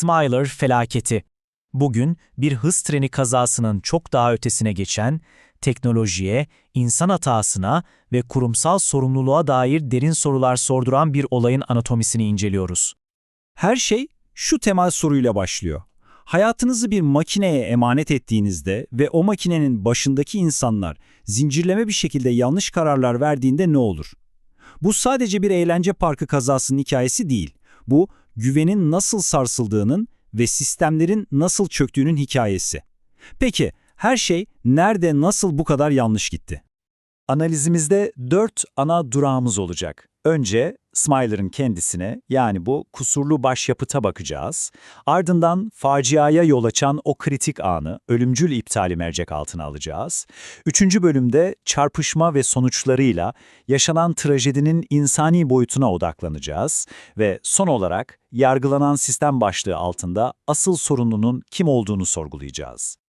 Smiler felaketi. Bugün bir hız treni kazasının çok daha ötesine geçen, teknolojiye, insan hatasına ve kurumsal sorumluluğa dair derin sorular sorduran bir olayın anatomisini inceliyoruz. Her şey şu temel soruyla başlıyor. Hayatınızı bir makineye emanet ettiğinizde ve o makinenin başındaki insanlar zincirleme bir şekilde yanlış kararlar verdiğinde ne olur? Bu sadece bir eğlence parkı kazasının hikayesi değil. Bu, güvenin nasıl sarsıldığının ve sistemlerin nasıl çöktüğünün hikayesi. Peki, her şey nerede nasıl bu kadar yanlış gitti? Analizimizde dört ana durağımız olacak. Önce Smiler'ın kendisine yani bu kusurlu başyapıta bakacağız. Ardından faciaya yol açan o kritik anı, ölümcül iptali mercek altına alacağız. Üçüncü bölümde çarpışma ve sonuçlarıyla yaşanan trajedinin insani boyutuna odaklanacağız. Ve son olarak yargılanan sistem başlığı altında asıl sorununun kim olduğunu sorgulayacağız.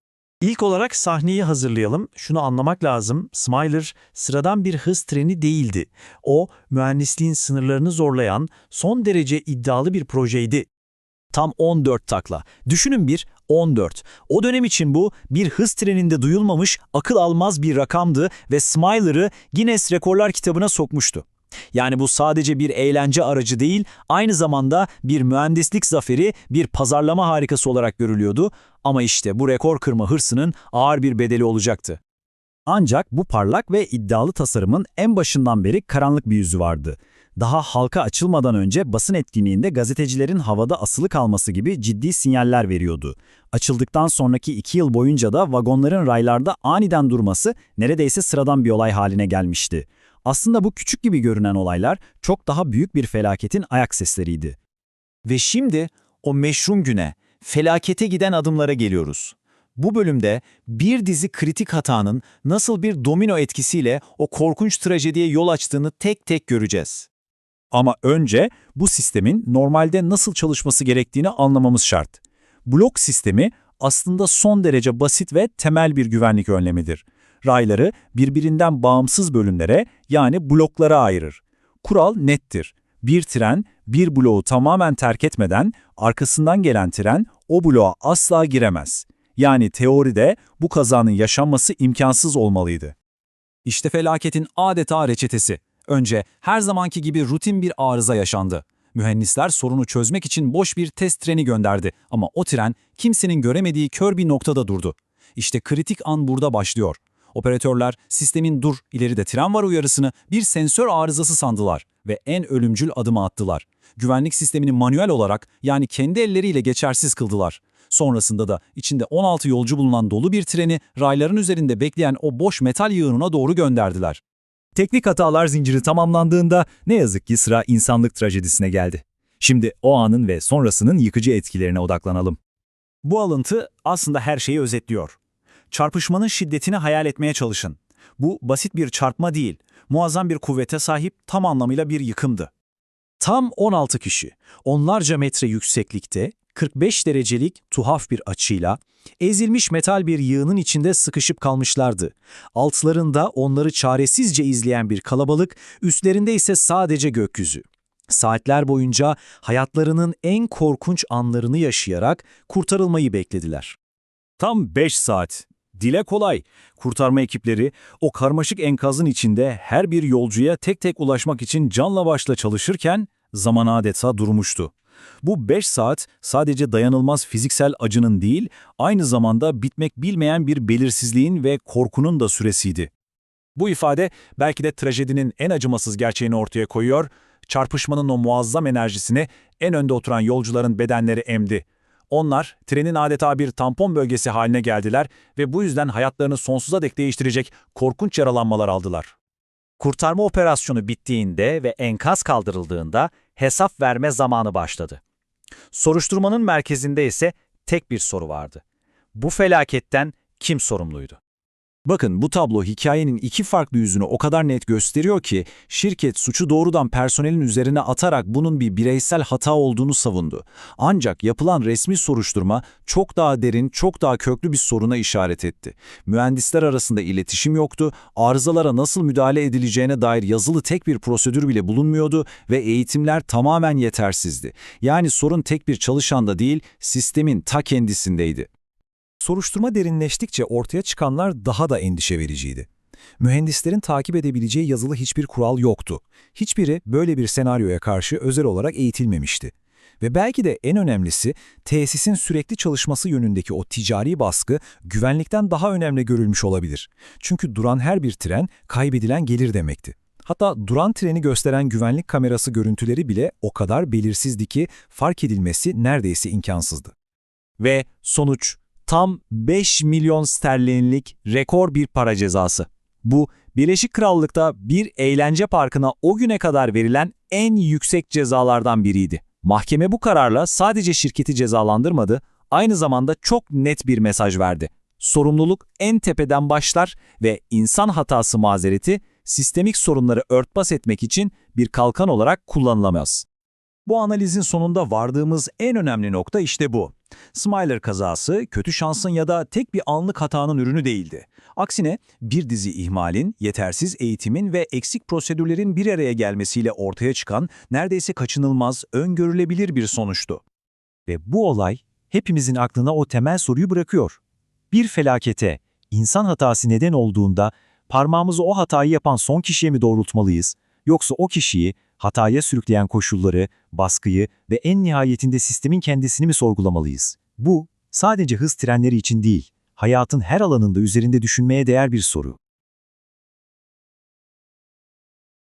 İlk olarak sahneyi hazırlayalım. Şunu anlamak lazım. Smiler sıradan bir hız treni değildi. O, mühendisliğin sınırlarını zorlayan son derece iddialı bir projeydi. Tam 14 takla. Düşünün bir, 14. O dönem için bu bir hız treninde duyulmamış, akıl almaz bir rakamdı ve Smiler'ı Guinness Rekorlar kitabına sokmuştu. Yani bu sadece bir eğlence aracı değil, aynı zamanda bir mühendislik zaferi, bir pazarlama harikası olarak görülüyordu. Ama işte bu rekor kırma hırsının ağır bir bedeli olacaktı. Ancak bu parlak ve iddialı tasarımın en başından beri karanlık bir yüzü vardı. Daha halka açılmadan önce basın etkinliğinde gazetecilerin havada asılı kalması gibi ciddi sinyaller veriyordu. Açıldıktan sonraki iki yıl boyunca da vagonların raylarda aniden durması neredeyse sıradan bir olay haline gelmişti. Aslında bu küçük gibi görünen olaylar çok daha büyük bir felaketin ayak sesleriydi. Ve şimdi o meşrum güne, felakete giden adımlara geliyoruz. Bu bölümde bir dizi kritik hatanın nasıl bir domino etkisiyle o korkunç trajediye yol açtığını tek tek göreceğiz. Ama önce bu sistemin normalde nasıl çalışması gerektiğini anlamamız şart. Blok sistemi aslında son derece basit ve temel bir güvenlik önlemidir. Rayları birbirinden bağımsız bölümlere yani bloklara ayırır. Kural nettir. Bir tren bir bloğu tamamen terk etmeden arkasından gelen tren o bloğa asla giremez. Yani teoride bu kazanın yaşanması imkansız olmalıydı. İşte felaketin adeta reçetesi. Önce her zamanki gibi rutin bir arıza yaşandı. Mühendisler sorunu çözmek için boş bir test treni gönderdi ama o tren kimsenin göremediği kör bir noktada durdu. İşte kritik an burada başlıyor. Operatörler sistemin dur ileride tren var uyarısını bir sensör arızası sandılar ve en ölümcül adımı attılar. Güvenlik sistemini manuel olarak yani kendi elleriyle geçersiz kıldılar. Sonrasında da içinde 16 yolcu bulunan dolu bir treni rayların üzerinde bekleyen o boş metal yığınına doğru gönderdiler. Teknik hatalar zinciri tamamlandığında ne yazık ki sıra insanlık trajedisine geldi. Şimdi o anın ve sonrasının yıkıcı etkilerine odaklanalım. Bu alıntı aslında her şeyi özetliyor. Çarpışmanın şiddetini hayal etmeye çalışın. Bu basit bir çarpma değil, muazzam bir kuvvete sahip tam anlamıyla bir yıkımdı. Tam 16 kişi, onlarca metre yükseklikte, 45 derecelik tuhaf bir açıyla, ezilmiş metal bir yığının içinde sıkışıp kalmışlardı. Altlarında onları çaresizce izleyen bir kalabalık, üstlerinde ise sadece gökyüzü. Saatler boyunca hayatlarının en korkunç anlarını yaşayarak kurtarılmayı beklediler. Tam 5 saat. Dile kolay. Kurtarma ekipleri o karmaşık enkazın içinde her bir yolcuya tek tek ulaşmak için canla başla çalışırken zaman adeta durmuştu. Bu 5 saat sadece dayanılmaz fiziksel acının değil, aynı zamanda bitmek bilmeyen bir belirsizliğin ve korkunun da süresiydi. Bu ifade belki de trajedinin en acımasız gerçeğini ortaya koyuyor, çarpışmanın o muazzam enerjisini en önde oturan yolcuların bedenleri emdi. Onlar trenin adeta bir tampon bölgesi haline geldiler ve bu yüzden hayatlarını sonsuza dek değiştirecek korkunç yaralanmalar aldılar. Kurtarma operasyonu bittiğinde ve enkaz kaldırıldığında hesap verme zamanı başladı. Soruşturmanın merkezinde ise tek bir soru vardı. Bu felaketten kim sorumluydu? Bakın bu tablo hikayenin iki farklı yüzünü o kadar net gösteriyor ki şirket suçu doğrudan personelin üzerine atarak bunun bir bireysel hata olduğunu savundu. Ancak yapılan resmi soruşturma çok daha derin, çok daha köklü bir soruna işaret etti. Mühendisler arasında iletişim yoktu, arızalara nasıl müdahale edileceğine dair yazılı tek bir prosedür bile bulunmuyordu ve eğitimler tamamen yetersizdi. Yani sorun tek bir çalışanda değil, sistemin ta kendisindeydi. Soruşturma derinleştikçe ortaya çıkanlar daha da endişe vericiydi. Mühendislerin takip edebileceği yazılı hiçbir kural yoktu. Hiçbiri böyle bir senaryoya karşı özel olarak eğitilmemişti. Ve belki de en önemlisi tesisin sürekli çalışması yönündeki o ticari baskı güvenlikten daha önemli görülmüş olabilir. Çünkü duran her bir tren kaybedilen gelir demekti. Hatta duran treni gösteren güvenlik kamerası görüntüleri bile o kadar belirsizdi ki fark edilmesi neredeyse imkansızdı. Ve sonuç tam 5 milyon sterlinlik rekor bir para cezası. Bu Birleşik Krallık'ta bir eğlence parkına o güne kadar verilen en yüksek cezalardan biriydi. Mahkeme bu kararla sadece şirketi cezalandırmadı, aynı zamanda çok net bir mesaj verdi. Sorumluluk en tepeden başlar ve insan hatası mazereti sistemik sorunları örtbas etmek için bir kalkan olarak kullanılamaz. Bu analizin sonunda vardığımız en önemli nokta işte bu. Smiler kazası kötü şansın ya da tek bir anlık hatanın ürünü değildi. Aksine bir dizi ihmalin, yetersiz eğitimin ve eksik prosedürlerin bir araya gelmesiyle ortaya çıkan neredeyse kaçınılmaz, öngörülebilir bir sonuçtu. Ve bu olay hepimizin aklına o temel soruyu bırakıyor. Bir felakete, insan hatası neden olduğunda parmağımızı o hatayı yapan son kişiye mi doğrultmalıyız? Yoksa o kişiyi, hataya sürükleyen koşulları, baskıyı ve en nihayetinde sistemin kendisini mi sorgulamalıyız? Bu, sadece hız trenleri için değil, hayatın her alanında üzerinde düşünmeye değer bir soru.